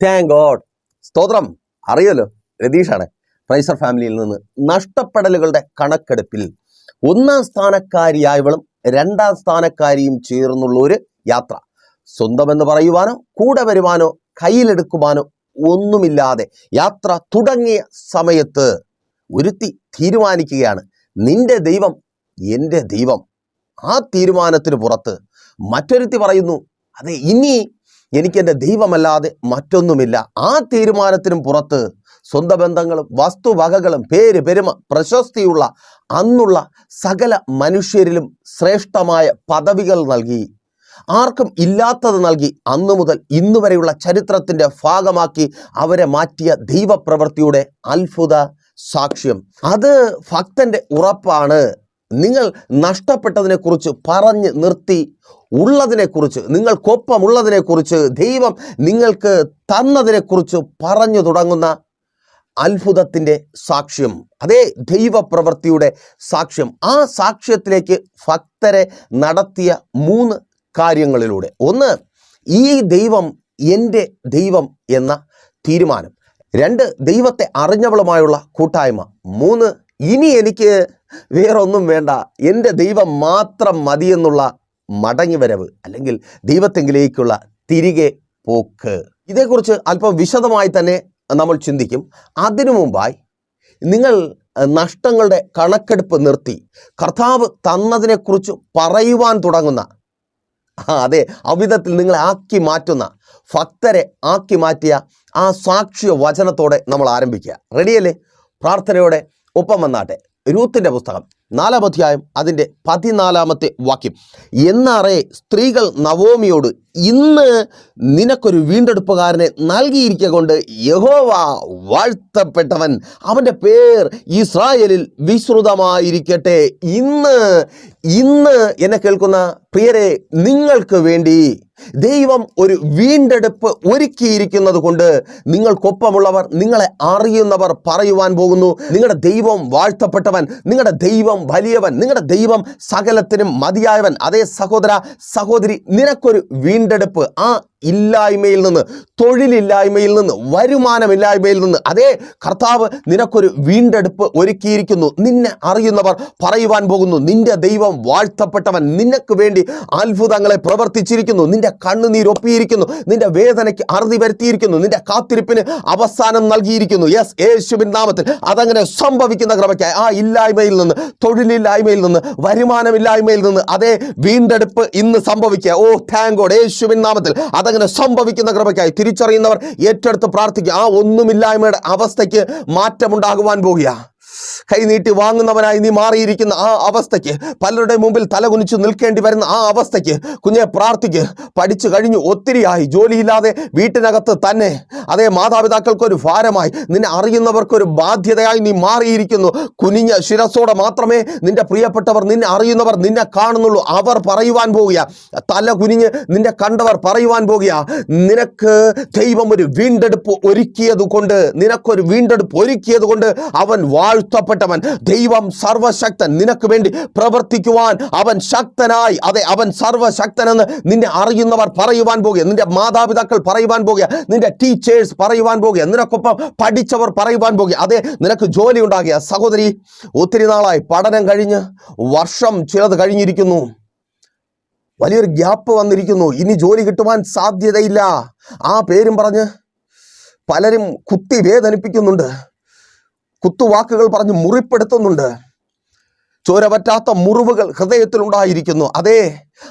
Thank God സ്തോത്രം. അറിയല്ലോ രതീഷാണ്. പ്രൈസർ ഫാമിലിയിൽ നിന്ന് നഷ്ടപ്പെടലുകളുടെ കണക്കെടുപ്പിൽ ഒന്നാം സ്ഥാനക്കാരിയായവളും രണ്ടാം സ്ഥാനക്കാരിയും ചേർന്നുള്ള ഒരു യാത്ര. സ്വന്തമെന്ന് പറയുവാനോ കൂടെ വരുവാനോ കയ്യിലെടുക്കുവാനോ ഒന്നുമില്ലാതെ യാത്ര തുടങ്ങിയ സമയത്ത് ഒരുത്തി തീരുമാനിക്കുകയാണ്. നിന്റെ ദൈവം എന്റെ ദൈവം. ആ തീരുമാനത്തിന് പുറത്ത് മറ്റൊരുത്തി പറയുന്നു അതെ ഇനി എനിക്ക് എന്റെ ദൈവമല്ലാതെ മറ്റൊന്നുമില്ല. ആ തീരുമാനത്തിനും പുറത്ത് സ്വന്തം ബന്ധങ്ങളും വസ്തുവകകളും പേര് പെരുമ പ്രശസ്തിയുള്ള അന്നുള്ള സകല മനുഷ്യരിലും ശ്രേഷ്ഠമായ പദവികൾ നൽകി. ആർക്കും ഇല്ലാത്തത് നൽകി അന്നു മുതൽ ഇന്നു വരെയുള്ള ചരിത്രത്തിന്റെ ഭാഗമാക്കി അവരെ മാറ്റിയ ദൈവപ്രവൃത്തിയുടെ അത്ഭുത സാക്ഷ്യം. അത് ഭക്തന്റെ ഉറപ്പാണ്. നിങ്ങൾ നഷ്ടപ്പെട്ടതിനെക്കുറിച്ച് പറഞ്ഞ് നിർത്തി ഉള്ളതിനെക്കുറിച്ച് നിങ്ങൾക്കൊപ്പമുള്ളതിനെക്കുറിച്ച് ദൈവം നിങ്ങൾക്ക് തന്നതിനെക്കുറിച്ച് പറഞ്ഞു തുടങ്ങുന്ന അത്ഭുതത്തിന്റെ സാക്ഷ്യം അതേ ദൈവപ്രവൃത്തിയുടെ സാക്ഷ്യം. ആ സാക്ഷ്യത്തിലേക്ക് ഭക്തരെ നടത്തിയ മൂന്ന് കാര്യങ്ങളിലൂടെ. ഒന്ന് ഈ ദൈവം എന്റെ ദൈവം എന്ന തീരുമാനം. രണ്ട് ദൈവത്തെ അറിഞ്ഞവളുമായുള്ള കൂട്ടായ്മ. മൂന്ന് ഇനി എനിക്ക് വേറൊന്നും വേണ്ട. എന്റെ ദൈവം മാത്രം മതിയെന്നുള്ള മടങ്ങിവരവ് അല്ലെങ്കിൽ ദൈവത്തെങ്കിലേക്കുള്ള തിരികെ പോക്ക്. ഇതേക്കുറിച്ച് അല്പം വിശദമായി തന്നെ നമ്മൾ ചിന്തിക്കും. അതിനു മുമ്പായി നിങ്ങൾ നഷ്ടങ്ങളുടെ കണക്കെടുപ്പ് നിർത്തി. കർത്താവ് തന്നതിനെക്കുറിച്ച് പറയുവാൻ തുടങ്ങുന്ന അതെ അവിധത്തിൽ നിങ്ങളെ ആക്കി മാറ്റുന്ന ഭക്തരെ ആക്കി മാറ്റിയ ആ സാക്ഷ്യ വചനത്തോടെ നമ്മൾ ആരംഭിക്കുക. റെഡിയല്ലേ പ്രാർത്ഥനയോടെ ഒപ്പം വന്നാട്ടെ. രൂത്തിന്റെ പുസ്തകം. നാലാം അധ്യായം അതിന്റെ പതിനാലാമത്തെ വാക്യം. എന്നാറേ സ്ത്രീകൾ നവോമിയോട് ഇന്ന് നിനക്കൊരു വീണ്ടെടുപ്പുകാരനെ നൽകിയിരിക്കുക കൊണ്ട് യഹോവ വാഴ്ത്തപ്പെട്ടവൻ. അവന്റെ പേർ ഇസ്രായേലിൽ വിശ്രുതമായിരിക്കട്ടെ. ഇന്ന് ഇന്ന് എന്നെ കേൾക്കുന്ന പ്രിയരെ നിങ്ങൾക്ക് വേണ്ടി ദൈവം ഒരു വീണ്ടെടുപ്പ് ഒരുക്കിയിരിക്കുന്നത് കൊണ്ട് നിങ്ങൾക്കൊപ്പമുള്ളവർ നിങ്ങളെ അറിയുന്നവർ പറയുവാൻ പോകുന്നു. നിങ്ങളുടെ ദൈവം വാഴ്ത്തപ്പെട്ടവൻ നിങ്ങളുടെ ദൈവം വലിയവൻ നിങ്ങളുടെ ദൈവം സകലത്തിനും മതിയായവൻ. അതേ സഹോദര സഹോദരി നിനക്കൊരു വീണ്ടെടുപ്പ്. ആ ഇല്ലായ്മയിൽ നിന്ന് തൊഴിലില്ലായ്മയിൽ നിന്ന് വരുമാനമില്ലായ്മയിൽ നിന്ന്. അതേ കർത്താവ് നിനക്കൊരു വീണ്ടെടുപ്പ് ഒരുക്കിയിരിക്കുന്നു. നിന്നെ അറിയുന്നവർ പറയുവാൻ പോകുന്നു. നിന്റെ ദൈവം വാഴ്ത്തപ്പെട്ടവൻ. നിനക്ക് വേണ്ടി അത്ഭുതങ്ങളെ പ്രവർത്തിച്ചിരിക്കുന്നു. നിന്റെ കണ്ണുനീരൊപ്പിയിരിക്കുന്നു നിന്റെ വേദനയ്ക്ക് അറുതി വരുത്തിയിരിക്കുന്നു. നിന്റെ കാത്തിരിപ്പിന് അവസാനം നൽകിയിരിക്കുന്നു. യെസ് യേശുവിൻ നാമത്തിൽ. അതങ്ങനെ സംഭവിക്കുന്ന ക്രമയ്ക്കായി ആ ഇല്ലായ്മയിൽ നിന്ന് തൊഴിലില്ലായ്മയിൽ നിന്ന് വരുമാനമില്ലായ്മയിൽ നിന്ന് അതേ വീണ്ടെടുപ്പ് ഇന്ന് സംഭവിക്കുക. ഓ താങ്ക് ഗോഡ് യേശുവിൻ നാമത്തിൽ. അതങ്ങനെ സംഭവിക്കുന്ന കൃപയ്ക്കായി തിരിച്ചറിയുന്നവർ ഏറ്റെടുത്ത് പ്രാർത്ഥിക്കുക. ആ ഒന്നുമില്ലായ്മയുടെ അവസ്ഥയ്ക്ക് മാറ്റമുണ്ടാകുവാൻ പോകുക. കൈനീട്ടി വാങ്ങുന്നവനായി നീ മാറിയിരിക്കുന്ന ആ അവസ്ഥയ്ക്ക് പലരുടെ മുമ്പിൽ തലകുനിച്ച് നിൽക്കേണ്ടി വരുന്ന ആ അവസ്ഥയ്ക്ക് കുഞ്ഞെ പ്രാർത്ഥിക്ക്. പഠിച്ചു കഴിഞ്ഞു ഒത്തിരിയായി. ജോലിയില്ലാതെ വീട്ടിനകത്ത് തന്നെ. അതേ മാതാപിതാക്കൾക്കൊരു ഭാരമായി. നിന്നെ അറിയുന്നവർക്കൊരു ബാധ്യതയായി നീ മാറിയിരിക്കുന്നു. കുനിഞ്ഞ ശിരസോടെ മാത്രമേ നിന്റെ പ്രിയപ്പെട്ടവർ നിന്നെ അറിയുന്നവർ നിന്നെ കാണുന്നുള്ളൂ. അവർ പറയുവാൻ പോകുക തല കുനിഞ്ഞ് നിന്നെ കണ്ടവർ പറയുവാൻ പോകുക നിനക്ക് ദൈവം ഒരു വീണ്ടെടുപ്പ് ഒരുക്കിയത് കൊണ്ട് നിനക്കൊരു വീണ്ടെടുപ്പ് ഒരുക്കിയത് കൊണ്ട് അവൻ വാഴ്ത്തപ്പെട്ടവൻ ദൈവം സർവശക്തൻ. നിനക്ക് വേണ്ടി പ്രവർത്തിക്കുവാൻ അവൻ ശക്തനായി. അതെ അവൻ സർവശക്തനെന്ന് നിന്നെ അറിയുന്നവർ പറയുവാൻ പോകുക. നിന്റെ മാതാപിതാക്കൾ പറയുവാൻ പോകുക. നിന്റെ ടീച്ചേഴ്സ് പറയുവാൻ പോകുക. നിനക്കൊപ്പം പഠിച്ചവർ പറയുവാൻ പോകുക. അതെ നിനക്ക് ജോലി ഉണ്ടാകുക. സഹോദരി ഒത്തിരി നാളായി പഠനം കഴിഞ്ഞ് വർഷം ചിലത് കഴിഞ്ഞിരിക്കുന്നു. വലിയൊരു ഗ്യാപ്പ് വന്നിരിക്കുന്നു. ഇനി ജോലി കിട്ടുവാൻ സാധ്യതയില്ല. ആ പേരും പറഞ്ഞ് പലരും കുത്തി വേദനിപ്പിക്കുന്നുണ്ട്. കുത്തുവാക്കുകൾ പറഞ്ഞ് മുറിപ്പെടുത്തുന്നുണ്ട്. ചോര പറ്റാത്ത മുറിവുകൾ ഹൃദയത്തിൽ ഉണ്ടായിരിക്കുന്നു അതേ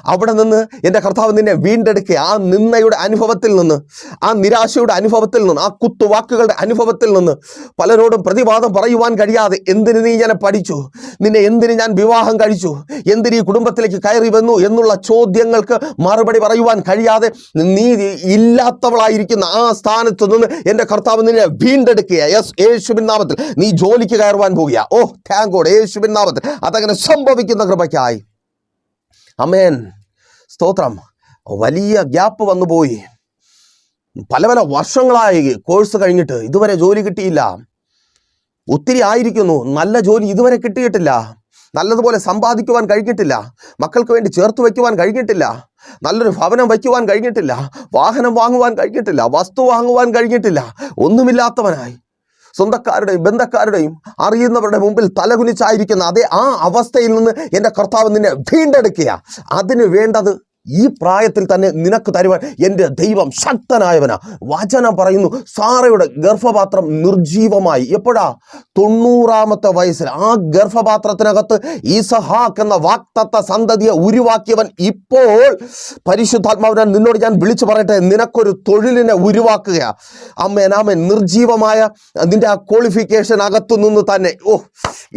അവിടെ നിന്ന് എന്റെ കർത്താവ് നിന്നെ വീണ്ടെടുക്കുക ആ നിന്നയുടെ അനുഭവത്തിൽ നിന്ന് ആ നിരാശയുടെ അനുഭവത്തിൽ നിന്ന് ആ കുത്തുവാക്കുകളുടെ അനുഭവത്തിൽ നിന്ന് പലരോടും പ്രതിവാദം പറയുവാൻ കഴിയാതെ എന്തിന് നീ ഞാൻ പഠിച്ചു? നിന്നെ എന്തിന് ഞാൻ വിവാഹം കഴിച്ചു? എന്തിന് ഈ കുടുംബത്തിലേക്ക് കയറി വന്നു എന്നുള്ള ചോദ്യങ്ങൾക്ക് മറുപടി പറയുവാൻ കഴിയാതെ നീ ഇല്ലാത്തവളായിരിക്കുന്ന ആ സ്ഥാനത്ത് നിന്ന് എന്റെ കർത്താവ് നിന്നെ വീണ്ടെടുക്കുക യെസ് യേശുബിൻ നാമത്തിൽ. നീ ജോലിക്ക് കയറുവാൻ പോകുക ഓ താങ്ക് ഗോഡ് യേശുവിൻ നാമത്തിൽ. അതങ്ങനെ സംഭവിക്കുന്ന കൃപയ്ക്കായി. അമേൻ സ്തോത്രം. വലിയ ഗ്യാപ്പ് വന്നുപോയി പല പല വർഷങ്ങളായി കോഴ്സ് കഴിഞ്ഞിട്ട് ഇതുവരെ ജോലി കിട്ടിയില്ല. ഒത്തിരി ആയിരിക്കുന്നു. നല്ല ജോലി ഇതുവരെ കിട്ടിയിട്ടില്ല. നല്ലതുപോലെ സമ്പാദിക്കുവാൻ കഴിഞ്ഞിട്ടില്ല. മക്കൾക്ക് വേണ്ടി ചേർത്ത് വയ്ക്കുവാൻ കഴിഞ്ഞിട്ടില്ല. നല്ലൊരു ഭവനം വയ്ക്കുവാൻ കഴിഞ്ഞിട്ടില്ല. വാഹനം വാങ്ങുവാൻ കഴിഞ്ഞിട്ടില്ല. വസ്തു വാങ്ങുവാൻ കഴിഞ്ഞിട്ടില്ല. ഒന്നുമില്ലാത്തവനായി. സ്വന്തക്കാരുടെയും ബന്ധക്കാരുടെയും അറിയുന്നവരുടെ മുമ്പിൽ തലകുനിച്ചായിരിക്കുന്ന അതേ ആ അവസ്ഥയിൽ നിന്ന് എന്റെ കർത്താവ് നിന്നെ വീണ്ടെടുക്കുക അതിന് വേണ്ടത് ഈ പ്രായത്തിൽ തന്നെ നിനക്ക് തരുവാൻ എന്റെ ദൈവം ശക്തനായവനാ. വചനം പറയുന്നു സാറയുടെ ഗർഭപാത്രം നിർജീവമായി എപ്പോഴാ? തൊണ്ണൂറാമത്തെ വയസ്സിൽ. ആ ഗർഭപാത്രത്തിനകത്ത് ഈസഹാക്ക് എന്ന വാക്തത്വ സന്തതിയെ ഉരുവാക്കിയവൻ ഇപ്പോൾ പരിശുദ്ധാത്മാവിനെ നിന്നോട് ഞാൻ വിളിച്ചു പറയട്ടെ. നിനക്കൊരു തൊഴിലിനെ ഉരുവാക്കുക അമ്മേനാമൻ നിർജീവമായ നിന്റെ ആ ക്വാളിഫിക്കേഷൻ അകത്തു നിന്ന് തന്നെ. ഓ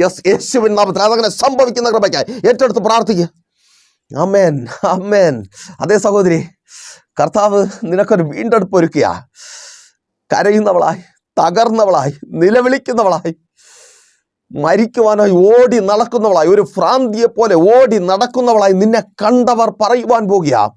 യെസ് യേശുവിൻ നാമത്തിൽ അതങ്ങനെ സംഭവിക്കുന്ന കൃപയ്ക്കായി. ഏറ്റെടുത്ത് പ്രാർത്ഥിക്കുക അമ്മേൻ അമ്മേൻ അതേ സഹോദരി കർത്താവ് നിനക്കൊരു വീണ്ടെടുപ്പ് ഒരുക്കുക കരയുന്നവളായി തകർന്നവളായി നിലവിളിക്കുന്നവളായി മരിക്കുവാനായി ഓടി നടക്കുന്നവളായി ഒരു ഭ്രാന്തിയെ പോലെ ഓടി നടക്കുന്നവളായി നിന്നെ കണ്ടവർ പറയുവാൻ പോകുക.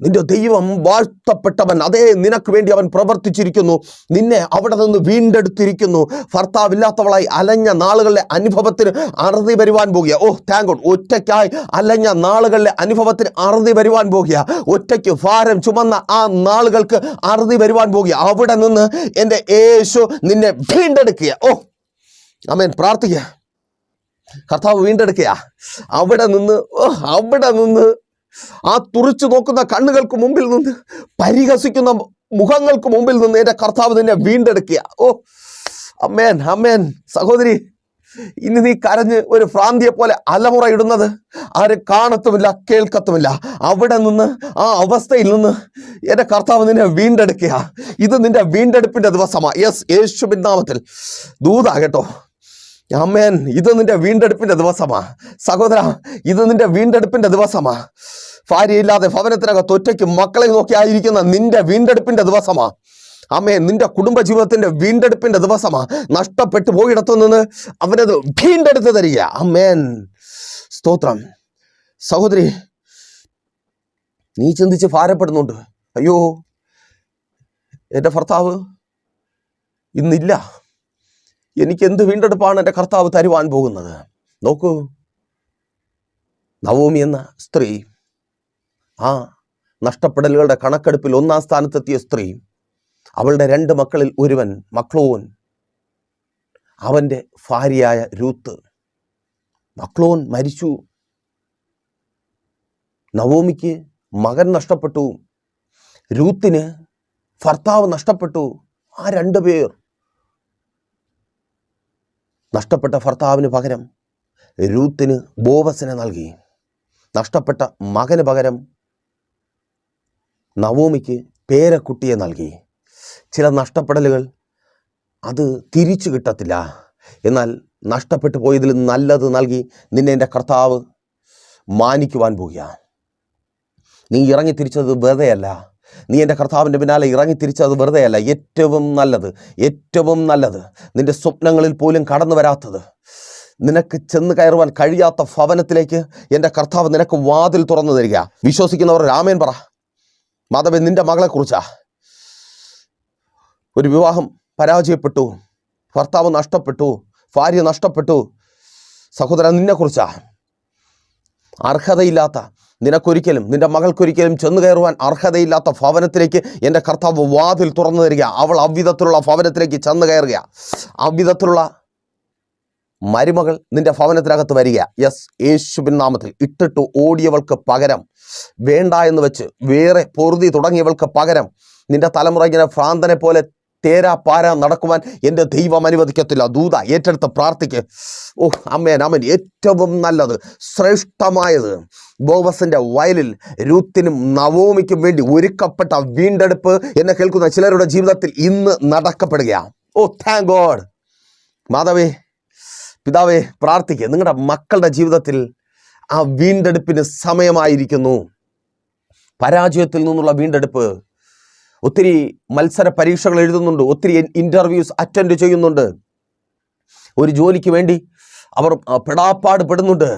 നിന്റെ ദൈവം വാഴ്ത്തപ്പെട്ടവൻ അതേ നിനക്ക് വേണ്ടി അവൻ പ്രവർത്തിച്ചിരിക്കുന്നു. നിന്നെ അവിടെ നിന്ന് വീണ്ടെടുത്തിരിക്കുന്നു. ഭർത്താവില്ലാത്തവളായി അലഞ്ഞ നാളുകളിലെ അനുഭവത്തിന് അറുതി വരുവാൻ പോകുക. ഓ താങ്ക് ഗോഡ് ഒറ്റയ്ക്കായി അലഞ്ഞ നാളുകളിലെ അനുഭവത്തിന് അറുതി വരുവാൻ പോകുക. ഒറ്റയ്ക്ക് ഭാരം ചുമന്ന ആ നാളുകൾക്ക് അറുതി വരുവാൻ പോകുക. അവിടെ നിന്ന് എന്റെ യേശു നിന്നെ വീണ്ടെടുക്കുക. ഓ അമേൻ പ്രാർത്ഥിക്കുക. കർത്താവ് വീണ്ടെടുക്കുക. അവിടെ നിന്ന് ഓ അവിടെ നിന്ന് ആ തുറിച്ചു നോക്കുന്ന കണ്ണുകൾക്ക് മുമ്പിൽ നിന്ന് പരിഹസിക്കുന്ന മുഖങ്ങൾക്ക് മുമ്പിൽ നിന്ന് എന്റെ കർത്താവ് നിന്നെ വീണ്ടെടുക്കുക. ഓ അമ്മേൻ അമ്മേൻ. സഹോദരി ഇനി നീ കരഞ്ഞ് ഒരു ഭ്രാന്തിയെ പോലെ അലമുറ ഇടുന്നത് ആരും കാണത്തുമില്ല കേൾക്കത്തുമില്ല. അവിടെ നിന്ന് ആ അവസ്ഥയിൽ നിന്ന് എന്റെ കർത്താവ് നിന്നെ വീണ്ടെടുക്കുക. ഇത് നിന്റെ വീണ്ടെടുപ്പിന്റെ ദിവസമാണ് യെസ് യേശുവിൻ നാമത്തിൽ. ദൂതാ കേട്ടോ. അമ്മേൻ ഇത് നിന്റെ വീണ്ടെടുപ്പിന്റെ ദിവസമാ. സഹോദര ഇത് നിന്റെ വീണ്ടെടുപ്പിന്റെ ദിവസമാ. ഭാര്യയില്ലാതെ ഭവനത്തിനകത്ത് ഒറ്റയ്ക്ക് മക്കളെ നോക്കിയായിരിക്കുന്ന നിന്റെ വീണ്ടെടുപ്പിന്റെ ദിവസമാ. അമ്മേ നിന്റെ കുടുംബ ജീവിതത്തിന്റെ വീണ്ടെടുപ്പിന്റെ ദിവസമാ. നഷ്ടപ്പെട്ടു പോയിടത്തു നിന്ന് അവനത് വീണ്ടെടുത്ത് തരിക. അമ്മേൻ. സ്തോത്രം. സഹോദരി നീ ചിന്തിച്ച് ഭാരപ്പെടുന്നുണ്ട്. അയ്യോ എന്റെ ഭർത്താവ് ഇന്നില്ല. എനിക്ക് എന്ത് വീണ്ടെടുപ്പാണ് എന്റെ കർത്താവ് തരുവാൻ പോകുന്നത്? നോക്കൂ. നവോമി എന്ന സ്ത്രീ ആ നഷ്ടപ്പെടലുകളുടെ കണക്കെടുപ്പിൽ ഒന്നാം സ്ഥാനത്തെത്തിയ സ്ത്രീ അവളുടെ രണ്ട് മക്കളിൽ ഒരുവൻ മക്ലോൻ അവന്റെ ഭാര്യയായ രൂത്ത്. മക്ലോൻ മരിച്ചു. നവോമിക്ക് മകൻ നഷ്ടപ്പെട്ടു. രൂത്തിന് ഭർത്താവ് നഷ്ടപ്പെട്ടു. ആ രണ്ട് പേർ നഷ്ടപ്പെട്ട ഭർത്താവിന് പകരം രൂത്തിന് ബോവസിനെ നൽകി. നഷ്ടപ്പെട്ട മകന് പകരം നവോമിക്ക് പേരക്കുട്ടിയെ നൽകി. ചില നഷ്ടപ്പെടലുകൾ അത് തിരിച്ചു കിട്ടത്തില്ല. എന്നാൽ നഷ്ടപ്പെട്ടു പോയതിൽ നല്ലത് നൽകി നിന്നെ എന്റെ കർത്താവ് മാനിക്കുവാൻ പോകുക. നീ ഇറങ്ങി തിരിച്ചത് വെറുതെയല്ല. നീ എന്റെ കർത്താവിന്റെ പിന്നാലെ ഇറങ്ങി തിരിച്ചത് വെറുതെയല്ല ഏറ്റവും നല്ലത് ഏറ്റവും നല്ലത് നിന്റെ സ്വപ്നങ്ങളിൽ പോലും കടന്നു വരാത്തത്. നിനക്ക് ചെന്ന് കയറുവാൻ കഴിയാത്ത ഭവനത്തിലേക്ക് എന്റെ കർത്താവ് നിനക്ക് വാതിൽ തുറന്നു തരിക. വിശ്വസിക്കുന്നവർ രാമേൻ പറ. മാധവൻ നിന്റെ മകളെക്കുറിച്ചാ ഒരു വിവാഹം പരാജയപ്പെട്ടു ഭർത്താവ് നഷ്ടപ്പെട്ടു ഭാര്യ നഷ്ടപ്പെട്ടു. സഹോദരൻ നിന്നെക്കുറിച്ചാ അർഹതയില്ലാത്ത നിനക്കൊരിക്കലും നിന്റെ മകൾക്കൊരിക്കലും ചെന്നു കയറുവാൻ അർഹതയില്ലാത്ത ഭവനത്തിലേക്ക് എന്റെ കർത്താവ് വാതിൽ തുറന്നു തരിക. അവൾ അവിധത്തിലുള്ള ഭവനത്തിലേക്ക് ചെന്നു കയറുക. അവിധത്തിലുള്ള മരുമകൾ നിന്റെ ഭവനത്തിനകത്ത് വരിക. യെസ് യേശുബിൻ നാമത്തിൽ ഇട്ടിട്ട് ഓടിയവൾക്ക് പകരം വേണ്ട എന്ന് വെച്ച് വേറെ പൊറുതി തുടങ്ങിയവൾക്ക് പകരം നിന്റെ തലമുറ ഇങ്ങനെ ഭ്രാന്തനെ പോലെ തേരാ പാര നടക്കുവാൻ എന്റെ ദൈവം അനുവദിക്കത്തില്ല. ദൂത ഏറ്റെടുത്ത് പ്രാർത്ഥിക്ക്. ഓ അമ്മേൻ അമ്മൻ. ഏറ്റവും നല്ലത് ശ്രേഷ്ഠമായത് ബോവസിന്റെ വയലിൽ രൂത്തിനും നവോമിക്കും വേണ്ടി ഒരുക്കപ്പെട്ട വീണ്ടെടുപ്പ് എന്നെ കേൾക്കുന്ന ചിലരുടെ ജീവിതത്തിൽ ഇന്ന് നടക്കപ്പെടുകയാണ് ഓ താങ്ക് ഗോഡ് മാധവേ പിതാവേ പ്രാർത്ഥിക്കുക നിങ്ങളുടെ മക്കളുടെ ജീവിതത്തിൽ ആ വീണ്ടെടുപ്പിന് സമയമായിരിക്കുന്നു. പരാജയത്തിൽ നിന്നുള്ള വീണ്ടെടുപ്പ് ഒത്തിരി മത്സര പരീക്ഷകൾ എഴുതുന്നുണ്ട് ഒത്തിരി ഇന്റർവ്യൂസ് അറ്റൻഡ് ചെയ്യുന്നുണ്ട്. ഒരു ജോലിക്ക് വേണ്ടി അവർ പെടാപ്പാട് പെടുന്നുണ്ട്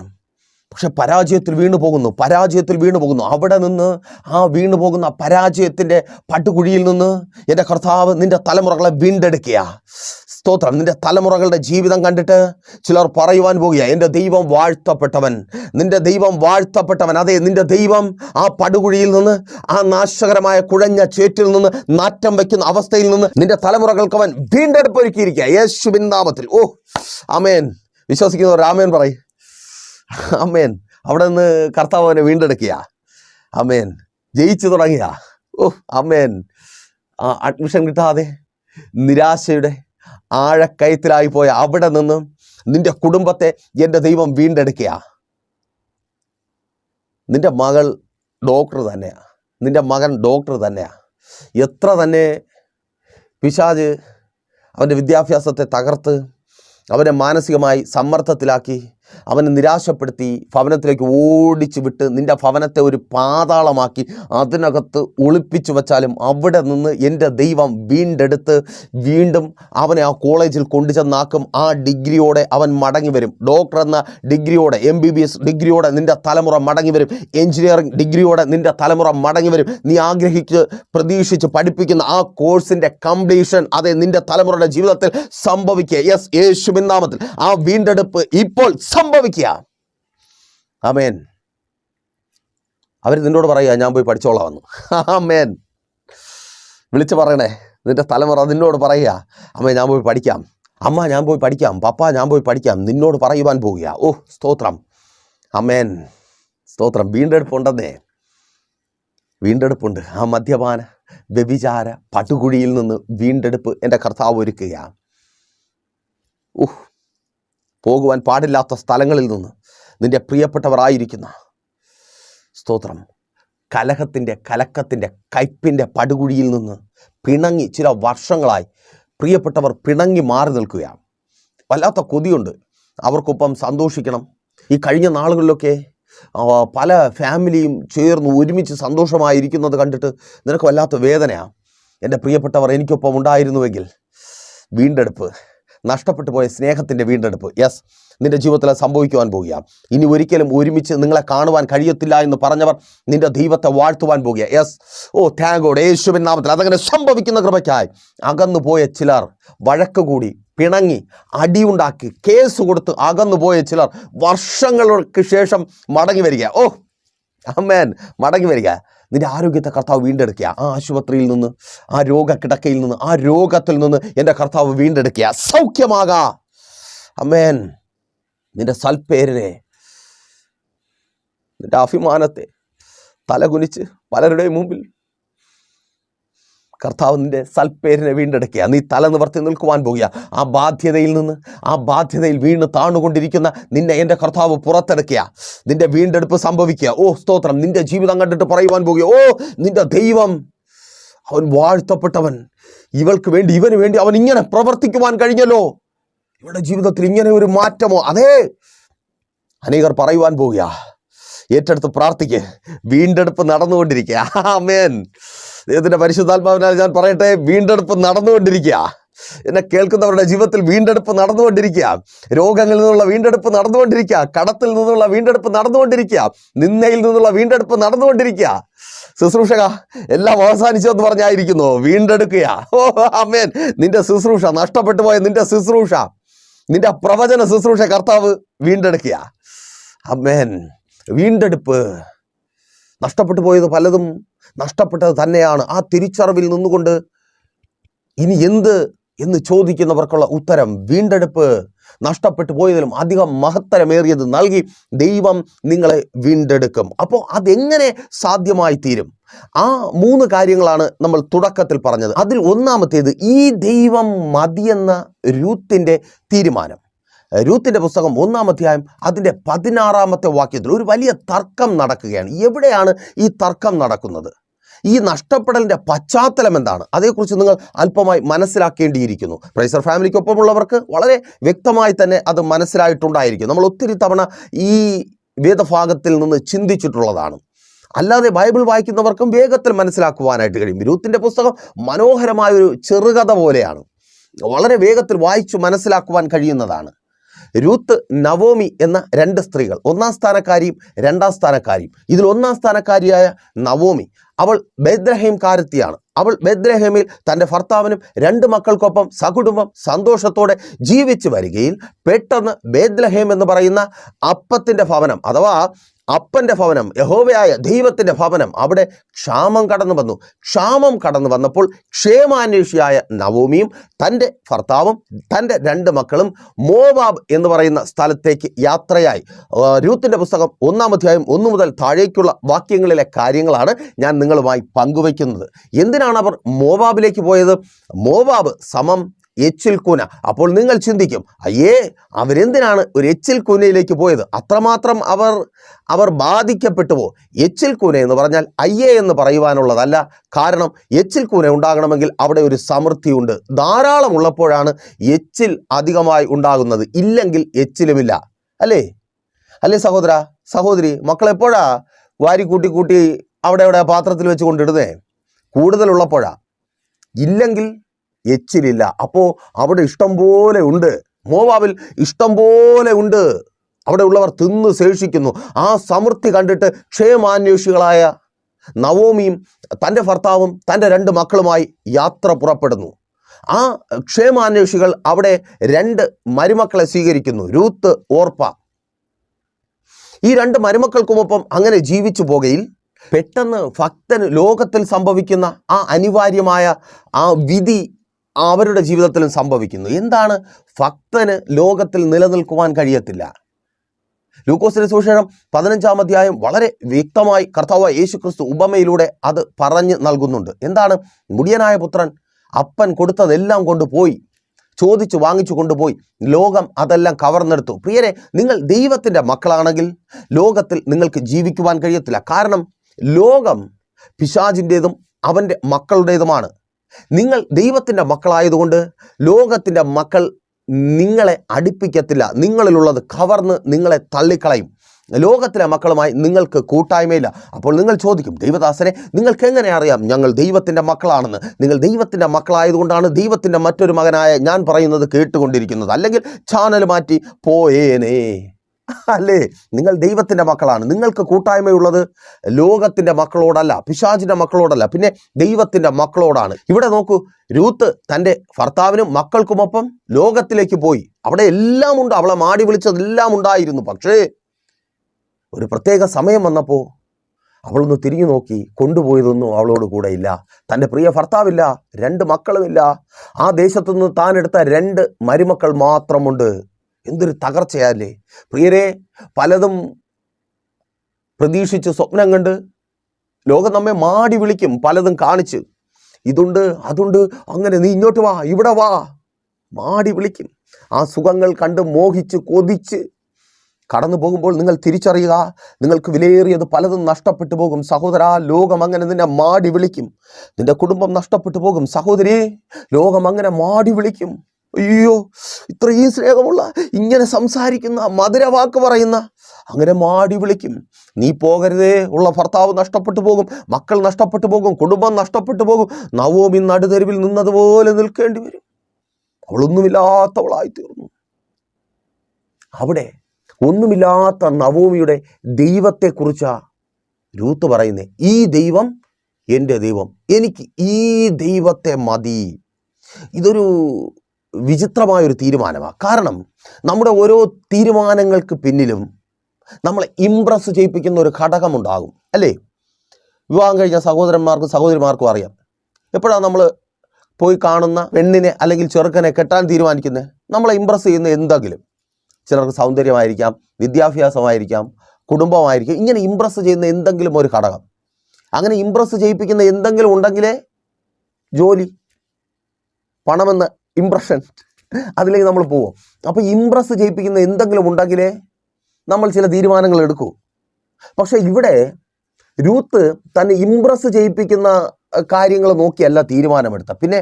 പക്ഷെ പരാജയത്തിൽ വീണു പോകുന്നു പരാജയത്തിൽ വീണു പോകുന്നു. അവിടെ നിന്ന് ആ വീണു പോകുന്ന പരാജയത്തിന്റെ പട്ടുകുഴിയിൽ നിന്ന് എന്റെ കർത്താവ് നിന്റെ തലമുറകളെ വീണ്ടെടുക്കുക സ്തോത്രം. നിന്റെ തലമുറകളുടെ ജീവിതം കണ്ടിട്ട് ചിലർ പറയുവാൻ പോകുക എന്റെ ദൈവം വാഴ്ത്തപ്പെട്ടവൻ നിന്റെ ദൈവം വാഴ്ത്തപ്പെട്ടവൻ. അതെ നിന്റെ ദൈവം ആ പടുകുഴിയിൽ നിന്ന് ആ നാശകരമായ കുഴഞ്ഞ ചേറ്റിൽ നിന്ന് നാറ്റം വയ്ക്കുന്ന അവസ്ഥയിൽ നിന്ന് നിന്റെ തലമുറകൾക്ക് അവൻ വീണ്ടെടുപ്പൊരുക്കിയിരിക്കുക. യേശു നാമത്തിൽ. ഓ അമേൻ വിശ്വസിക്കുന്നവർ ആമേൻ പറയും. അമേൻ അവിടെ നിന്ന് കർത്താവ് അവനെ വീണ്ടെടുക്കുക. അമേൻ ജയിച്ചു തുടങ്ങിയ ഓ അമേൻ അഡ്മിഷൻ കിട്ടാതെ നിരാശയുടെ ആഴക്കയത്തിലായി പോയ അവിടെ നിന്നും നിന്റെ കുടുംബത്തെ എന്റെ ദൈവം വീണ്ടെടുക്കുക നിന്റെ മകൾ ഡോക്ടർ തന്നെയാ. നിന്റെ മകൻ ഡോക്ടർ തന്നെയാ. എത്ര തന്നെ പിശാജ് അവന്റെ വിദ്യാഭ്യാസത്തെ തകർത്ത് അവനെ മാനസികമായി സമ്മർദ്ദത്തിലാക്കി അവനെ നിരാശപ്പെടുത്തി ഭവനത്തിലേക്ക് ഓടിച്ചു വിട്ട് നിന്റെ ഭവനത്തെ ഒരു പാതാളമാക്കി അതിനകത്ത് ഒളിപ്പിച്ചു വച്ചാലും അവിടെ നിന്ന് എന്റെ ദൈവം വീണ്ടെടുത്ത് വീണ്ടും അവനെ ആ കോളേജിൽ കൊണ്ടുചെന്നാക്കും. ആ ഡിഗ്രിയോടെ അവൻ മടങ്ങി വരും. ഡോക്ടർ എന്ന ഡിഗ്രിയോടെ എം ബി ബി എസ് ഡിഗ്രിയോടെ നിന്റെ തലമുറ മടങ്ങി വരും. എഞ്ചിനീയറിംഗ് ഡിഗ്രിയോടെ നിന്റെ തലമുറ മടങ്ങി വരും. നീ ആഗ്രഹിച്ച് പ്രതീക്ഷിച്ച് പഠിപ്പിക്കുന്ന ആ കോഴ്സിന്റെ കംപ്ലീഷൻ അതെ നിന്റെ തലമുറയുടെ ജീവിതത്തിൽ സംഭവിക്കുക യെസ് യേശുവിൻ നാമത്തിൽ. ആ വീണ്ടെടുപ്പ് ഇപ്പോൾ സംഭവിക്കുക. അമേൻ അവർ നിന്നോട് പറയുക ഞാൻ പോയി പഠിച്ചോളാമെന്ന്. അമേൻ വിളിച്ച് പറയണേ. നിന്റെ തലമുറ നിന്നോട് പറയുക അമ്മേ ഞാൻ പോയി പഠിക്കാം. അമ്മ ഞാൻ പോയി പഠിക്കാം. പപ്പ ഞാൻ പോയി പഠിക്കാം. നിന്നോട് പറയുവാൻ പോവുക ഓ സ്തോത്രം. അമേൻ സ്തോത്രം. വീണ്ടെടുപ്പുണ്ടെന്നേ. വീണ്ടെടുപ്പുണ്ട്. ആ മദ്യപാന വ്യഭിചാര പട്ടുകുഴിയിൽ നിന്ന് വീണ്ടെടുപ്പ് എന്റെ കർത്താവ് ഒരുക്കുക ഉഹ്. പോകുവാൻ പാടില്ലാത്ത സ്ഥലങ്ങളിൽ നിന്ന് നിന്റെ പ്രിയപ്പെട്ടവരായിരിക്കുന്ന സ്തോത്രം. കലഹത്തിന്റെ കലക്കത്തിന്റെ കയ്പിന്റെ പടുകുഴിയിൽ നിന്ന് പിണങ്ങി ചില വർഷങ്ങളായി പ്രിയപ്പെട്ടവർ പിണങ്ങി മാറി നിൽക്കുകയാണ്. വല്ലാത്ത കൊതിയുണ്ട്. അവർക്കൊപ്പം സന്തോഷിക്കണം. ഈ കഴിഞ്ഞ നാളുകളിലൊക്കെ പല ഫാമിലിയും ചേർന്ന് ഒരുമിച്ച് സന്തോഷമായിരിക്കുന്നത് കണ്ടിട്ട് നിനക്ക് വല്ലാത്ത വേദനയാണ് എന്റെ പ്രിയപ്പെട്ടവർ എനിക്കൊപ്പം ഉണ്ടായിരുന്നുവെങ്കിൽ വീണ്ടെടുപ്പ് നഷ്ടപ്പെട്ടു പോയ സ്നേഹത്തിന്റെ വീണ്ടെടുപ്പ്. യെസ് നിന്റെ ജീവിതത്തിൽ സംഭവിക്കുവാൻ പോകുക ഇനി ഒരിക്കലും ഒരുമിച്ച് നിങ്ങളെ കാണുവാൻ കഴിയത്തില്ല എന്ന് പറഞ്ഞവർ നിന്റെ ദൈവത്തെ വാഴ്ത്തുവാൻ പോകുക യെസ് ഓ താങ്കോട് യേശുവിൻ നാമത്തിൽ അതങ്ങനെ സംഭവിക്കുന്ന കൃപയ്ക്കായി അകന്നു പോയ ചിലർ വഴക്ക് കൂടി പിണങ്ങി അടിയുണ്ടാക്കി കേസ് കൊടുത്ത് അകന്നു പോയ ചിലർ വർഷങ്ങൾക്ക് ശേഷം മടങ്ങി വരിക. ഓ അമ്മേൻ മടങ്ങി വരിക. നിന്റെ ആരോഗ്യത്തെ കർത്താവ് വീണ്ടെടുക്കുക. ആ ആശുപത്രിയിൽ നിന്ന് ആ രോഗ കിടക്കയിൽ നിന്ന് ആ രോഗത്തിൽ നിന്ന് എന്റെ കർത്താവ് വീണ്ടെടുക്കുക. സൗഖ്യമാകാ. അമ്മേൻ നിന്റെ സൽപ്പേരിനെ നിന്റെ അഭിമാനത്തെ തലകുനിച്ച് പലരുടെയും മുമ്പിൽ കർത്താവ് നിന്റെ സൽപ്പേരിനെ വീണ്ടെടുക്കുക. നീ തല നിവർത്തി നിൽക്കുവാൻ പോകുക. ആ ബാധ്യതയിൽ നിന്ന് ആ ബാധ്യതയിൽ വീണ് താണുകൊണ്ടിരിക്കുന്ന നിന്നെ എന്റെ കർത്താവ് പുറത്തെടുക്കുക. നിന്റെ വീണ്ടെടുപ്പ് സംഭവിക്കുക. ഓ സ്തോത്രം. നിന്റെ ജീവിതം കണ്ടിട്ട് പറയുവാൻ പോകുക. ഓ നിന്റെ ദൈവം അവൻ വാഴ്ത്തപ്പെട്ടവൻ. ഇവൾക്ക് വേണ്ടി ഇവന് വേണ്ടി അവൻ ഇങ്ങനെ പ്രവർത്തിക്കുവാൻ കഴിഞ്ഞല്ലോ. ഇവരുടെ ജീവിതത്തിൽ ഇങ്ങനെ ഒരു മാറ്റമോ? അതേ. അനേകർ പറയുവാൻ പോവുക ഏറ്റെടുത്ത് പ്രാർത്ഥിക്കുക വീണ്ടെടുപ്പ് നടന്നുകൊണ്ടിരിക്കുക. ആമേൻ. ദൈവത്തിന്റെ പരിശുദ്ധാത്മാവിനാൽ ഞാൻ പറയട്ടെ വീണ്ടെടുപ്പ് നടന്നുകൊണ്ടിരിക്കുക. എന്നെ കേൾക്കുന്നവരുടെ ജീവിതത്തിൽ വീണ്ടെടുപ്പ് നടന്നുകൊണ്ടിരിക്കുക. രോഗങ്ങളിൽ നിന്നുള്ള വീണ്ടെടുപ്പ് നടന്നുകൊണ്ടിരിക്കുക. കടത്തിൽ നിന്നുള്ള വീണ്ടെടുപ്പ് നടന്നുകൊണ്ടിരിക്കുക. നിന്നയിൽ നിന്നുള്ള വീണ്ടെടുപ്പ് നടന്നുകൊണ്ടിരിക്കുക. ശുശ്രൂഷക എല്ലാം അവസാനിച്ചു എന്ന് പറഞ്ഞായിരിക്കുന്നു. വീണ്ടെടുക്കുക. ഓ അമ്മേൻ നിന്റെ ശുശ്രൂഷ നഷ്ടപ്പെട്ടു പോയ നിന്റെ ശുശ്രൂഷ. നിന്റെ പ്രവചന ശുശ്രൂഷ കർത്താവ് വീണ്ടെടുക്കുക. അമ്മേൻ വീണ്ടെടുപ്പ് നഷ്ടപ്പെട്ടു പോയത് പലതും നഷ്ടപ്പെട്ടത് തന്നെയാണ്. ആ തിരിച്ചറിവിൽ നിന്നുകൊണ്ട് ഇനി എന്ത് എന്ന് ചോദിക്കുന്നവർക്കുള്ള ഉത്തരം വീണ്ടെടുപ്പ്. നഷ്ടപ്പെട്ടു പോയതിലും അധികം മഹത്തരമേറിയത് നൽകി ദൈവം നിങ്ങളെ വീണ്ടെടുക്കും. അപ്പോൾ അതെങ്ങനെ സാധ്യമായി തീരും ആ മൂന്ന് കാര്യങ്ങളാണ് നമ്മൾ തുടക്കത്തിൽ പറഞ്ഞത്. അതിൽ ഒന്നാമത്തേത് ഈ ദൈവം മതിയെന്ന രൂത്തിന്റെ തീരുമാനം. രൂത്തിന്റെ പുസ്തകം ഒന്നാം അധ്യായം അതിന്റെ പതിനാറാമത്തെ വാക്യത്തിൽ ഒരു വലിയ തർക്കം നടക്കുകയാണ്. എവിടെയാണ് ഈ തർക്കം നടക്കുന്നത്? ഈ നഷ്ടപ്പെടലിന്റെ പശ്ചാത്തലം എന്താണ്? അതേക്കുറിച്ച് നിങ്ങൾ അല്പമായി മനസ്സിലാക്കേണ്ടിയിരിക്കുന്നു. പ്രൈസർ ഫാമിലിക്കൊപ്പമുള്ളവർക്ക് വളരെ വ്യക്തമായി തന്നെ അത് മനസ്സിലായിട്ടുണ്ടായിരിക്കും. നമ്മൾ ഒത്തിരി തവണ ഈ വേദഭാഗത്തിൽ നിന്ന് ചിന്തിച്ചിട്ടുള്ളതാണ്. അല്ലാതെ ബൈബിൾ വായിക്കുന്നവർക്കും വേഗത്തിൽ മനസ്സിലാക്കുവാനായിട്ട് കഴിയും. രൂത്തിന്റെ പുസ്തകം മനോഹരമായ ഒരു ചെറുകഥ പോലെയാണ്. വളരെ വേഗത്തിൽ വായിച്ചു മനസ്സിലാക്കുവാൻ കഴിയുന്നതാണ്. രൂത്ത് നവോമി എന്ന രണ്ട് സ്ത്രീകൾ. ഒന്നാം സ്ഥാനക്കാരിയും രണ്ടാം സ്ഥാനക്കാരിയും. ഇതിൽ ഒന്നാം സ്ഥാനക്കാരിയായ നവോമി. അവൾ ബേദ്രഹീം കാരത്തിയാണ് അവൾ ബദ്രഹേമിൽ തന്റെ ഭർത്താവിനും രണ്ട് മക്കൾക്കൊപ്പം സകുടുംബം സന്തോഷത്തോടെ ജീവിച്ചു വരികയിൽ പെട്ടെന്ന് ബേദ്ലഹേം എന്ന് പറയുന്ന അപ്പത്തിന്റെ ഭവനം അഥവാ അപ്പന്റെ ഭവനം യഹോവയായ ദൈവത്തിന്റെ ഭവനം അവിടെ ക്ഷാമം കടന്നു വന്നു. ക്ഷാമം കടന്നു വന്നപ്പോൾ ക്ഷേമാന്വേഷിയായ നവോമിയും തന്റെ ഭർത്താവും തന്റെ രണ്ട് മക്കളും മോവാബ് എന്ന് പറയുന്ന സ്ഥലത്തേക്ക് യാത്രയായി. രൂത്തിന്റെ പുസ്തകം ഒന്നാം അധ്യായം ഒന്നു മുതൽ താഴേക്കുള്ള വാക്യങ്ങളിലെ കാര്യങ്ങളാണ് ഞാൻ നിങ്ങളുമായി പങ്കുവയ്ക്കുന്നത്. എന്തിനാണ് അവർ മോവാബിലേക്ക് പോയത്? മോവാബ് സമം എച്ചിൽ കൂന. അപ്പോൾ നിങ്ങൾ ചിന്തിക്കും അയ്യേ അവരെന്തിനാണ് ഒരു എച്ചിൽ കൂനയിലേക്ക് പോയത്? അത്രമാത്രം അവർ അവർ ബാധിക്കപ്പെട്ടുവോ? എച്ചിൽ കൂന എന്ന് പറഞ്ഞാൽ അയ്യേ എന്ന് പറയുവാനുള്ളതല്ല. കാരണം എച്ചിൽ കൂന ഉണ്ടാകണമെങ്കിൽ അവിടെ ഒരു സമൃദ്ധിയുണ്ട്. ധാരാളം ഉള്ളപ്പോഴാണ് എച്ചിൽ അധികമായി ഉണ്ടാകുന്നത്. ഇല്ലെങ്കിൽ എച്ചിലുമില്ല. അല്ലേ? അല്ലേ സഹോദര സഹോദരി മക്കൾ എപ്പോഴാ വാരി കൂട്ടി കൂട്ടി അവിടെ അവിടെ പാത്രത്തിൽ വെച്ച് കൊണ്ടിടുന്നേ? കൂടുതലുള്ളപ്പോഴാ ഇല്ലെങ്കിൽ എച്ചിലില്ല. അപ്പോൾ അവിടെ ഇഷ്ടം പോലെ ഉണ്ട്. മോവാവിൽ ഇഷ്ടം പോലെ ഉണ്ട്. അവിടെ ഉള്ളവർ തിന്ന് ശേഷിക്കുന്നു. ആ സമൃദ്ധി കണ്ടിട്ട് ക്ഷേമാന്വേഷികളായ നവോമിയും തന്റെ ഭർത്താവും തന്റെ രണ്ട് മക്കളുമായി യാത്ര പുറപ്പെടുന്നു. ആ ക്ഷേമാന്വേഷികൾ അവിടെ രണ്ട് മരുമക്കളെ സ്വീകരിക്കുന്നു. Ruth Orpah. ഈ രണ്ട് മരുമക്കൾക്കുമൊപ്പം അങ്ങനെ ജീവിച്ചു പോകയിൽ പെട്ടെന്ന് ഭക്തന് ലോകത്തിൽ സംഭവിക്കുന്ന ആ അനിവാര്യമായ ആ വിധി അവരുടെ ജീവിതത്തിലും സംഭവിക്കുന്നു. എന്താണ്? ഭക്തന് ലോകത്തിൽ നിലനിൽക്കുവാൻ കഴിയത്തില്ല. ലൂക്കോസിന്റെ സുവിശേഷം പതിനഞ്ചാം അധ്യായം വളരെ വ്യക്തമായി കർത്താവ് യേശു ക്രിസ്തു ഉപമയിലൂടെ അത് പറഞ്ഞു നൽകുന്നുണ്ട്. എന്താണ്? മുടിയനായ പുത്രൻ അപ്പൻ കൊടുത്തതെല്ലാം കൊണ്ടുപോയി. ചോദിച്ചു വാങ്ങിച്ചു കൊണ്ടുപോയി. ലോകം അതെല്ലാം കവർന്നെടുത്തു. പ്രിയരെ നിങ്ങൾ ദൈവത്തിന്റെ മക്കളാണെങ്കിൽ ലോകത്തിൽ നിങ്ങൾക്ക് ജീവിക്കുവാൻ കഴിയത്തില്ല. കാരണം ലോകം പിശാജിന്റേതും അവന്റെ മക്കളുടേതുമാണ്. നിങ്ങൾ ദൈവത്തിന്റെ മക്കളായതുകൊണ്ട് ലോകത്തിന്റെ മക്കൾ നിങ്ങളെ അടുപ്പിക്കത്തില്ല. നിങ്ങളിലുള്ളത് കവർന്ന് നിങ്ങളെ തള്ളിക്കളയും. ലോകത്തിലെ മക്കളുമായി നിങ്ങൾക്ക് കൂട്ടായ്മയില്ല. അപ്പോൾ നിങ്ങൾ ചോദിക്കും ദൈവദാസനെ നിങ്ങൾക്ക് എങ്ങനെ അറിയാം ഞങ്ങൾ ദൈവത്തിന്റെ മക്കളാണെന്ന്? നിങ്ങൾ ദൈവത്തിന്റെ മക്കളായതുകൊണ്ടാണ് ദൈവത്തിന്റെ മറ്റൊരു മകനായ ഞാൻ പറയുന്നത് കേട്ടുകൊണ്ടിരിക്കുന്നത്. അല്ലെങ്കിൽ ചാനൽ മാറ്റി പോയേനേ. അല്ലേ? നിങ്ങൾ ദൈവത്തിന്റെ മക്കളാണ്. നിങ്ങൾക്ക് കൂട്ടായ്മയുള്ളത് ലോകത്തിന്റെ മക്കളോടല്ല പിശാചിന്റെ മക്കളോടല്ല പിന്നെ ദൈവത്തിന്റെ മക്കളോടാണ്. ഇവിടെ നോക്കൂ രൂത്ത് തന്റെ ഭർത്താവിനും മക്കൾക്കുമൊപ്പം ലോകത്തിലേക്ക് പോയി. അവിടെ എല്ലാം ഉണ്ട്. അവളെ മാടി വിളിച്ചതെല്ലാം ഉണ്ടായിരുന്നു. പക്ഷേ ഒരു പ്രത്യേക സമയം വന്നപ്പോൾ അവളൊന്ന് തിരിഞ്ഞു നോക്കി കൊണ്ടുപോയതൊന്നും അവളോട് കൂടെ ഇല്ല. തന്റെ പ്രിയ ഭർത്താവില്ല രണ്ട് മക്കളുമില്ല. ആ ദേശത്തുനിന്ന് താൻ എടുത്ത രണ്ട് മരുമക്കൾ മാത്രമുണ്ട്. എന്തൊരു തകർച്ചയല്ലേ? പ്രിയരെ പലതും പ്രതീക്ഷിച്ച് സ്വപ്നം കണ്ട് ലോകം നമ്മെ മാടി വിളിക്കും പലതും കാണിച്ച്. ഇതുണ്ട് അതുണ്ട് അങ്ങനെ നീ ഇങ്ങോട്ട് വാ ഇവിടെ വാ. മാടി വിളിക്കും. ആ സുഖങ്ങൾ കണ്ട് മോഹിച്ച് കൊതിച്ച് കടന്നു പോകുമ്പോൾ നിങ്ങൾ തിരിച്ചറിയുക നിങ്ങൾക്ക് വിലയേറിയത് പലതും നഷ്ടപ്പെട്ടു പോകും. സഹോദര ലോകം അങ്ങനെ നിന്നെ മാടി വിളിക്കും. നിന്റെ കുടുംബം നഷ്ടപ്പെട്ടു പോകും. സഹോദരി ലോകം അങ്ങനെ മാടി വിളിക്കും. അയ്യോ ഇത്രയും സ്നേഹമുള്ള ഇങ്ങനെ സംസാരിക്കുന്ന മധുരവാക്ക് പറയുന്ന അങ്ങനെ മാടി വിളിക്കും. നീ പോകരുതേ ഉള്ള ഭർത്താവ് നഷ്ടപ്പെട്ടു പോകും മക്കൾ നഷ്ടപ്പെട്ടു പോകും കുടുംബം നഷ്ടപ്പെട്ടു പോകും. നവോമി നടുതെരുവിൽ നിന്നതുപോലെ നിൽക്കേണ്ടി വരും. അവളൊന്നുമില്ലാത്തവളായി തീർന്നു അവിടെ ഒന്നുമില്ലാത്ത നവോമിയുടെ ദൈവത്തെക്കുറിച്ചാ രൂത്ത് പറയുന്നേ ഈ ദൈവം എന്റെ ദൈവം എനിക്ക് ഈ ദൈവത്തെ മതി. ഇതൊരു വിചിത്രമായൊരു തീരുമാനമാണ് കാരണം നമ്മുടെ ഓരോ തീരുമാനങ്ങൾക്ക് പിന്നിലും നമ്മളെ ഇംപ്രസ് ചെയ്യിപ്പിക്കുന്ന ഒരു ഘടകമുണ്ടാകും. അല്ലേ? വിവാഹം കഴിഞ്ഞ സഹോദരന്മാർക്കും സഹോദരിമാർക്കും അറിയാം. എപ്പോഴാണ് നമ്മൾ പോയി കാണുന്ന പെണ്ണിനെ അല്ലെങ്കിൽ ചെറുക്കനെ കെട്ടാൻ തീരുമാനിക്കുന്നത് നമ്മളെ ഇംപ്രസ് ചെയ്യുന്ന എന്തെങ്കിലും. ചിലർക്ക് സൗന്ദര്യമായിരിക്കാം വിദ്യാഭ്യാസമായിരിക്കാം കുടുംബമായിരിക്കാം. ഇങ്ങനെ ഇംപ്രസ് ചെയ്യുന്ന എന്തെങ്കിലും ഒരു ഘടകം. അങ്ങനെ ഇംപ്രസ് ചെയ്യിപ്പിക്കുന്ന എന്തെങ്കിലും ഉണ്ടെങ്കിലേ ജോലി പണമെന്ന ഇമ്പ്രഷൻ അതിലേക്ക് നമ്മൾ പോവും. അപ്പോൾ ഇംപ്രസ് ചെയ്യിപ്പിക്കുന്ന എന്തെങ്കിലും ഉണ്ടെങ്കിലേ നമ്മൾ ചില തീരുമാനങ്ങൾ എടുക്കൂ. പക്ഷേ ഇവിടെ രൂത്ത് തന്നെ ഇംപ്രസ് ചെയ്യിപ്പിക്കുന്ന കാര്യങ്ങൾ നോക്കിയല്ല തീരുമാനമെടുത്ത. പിന്നെ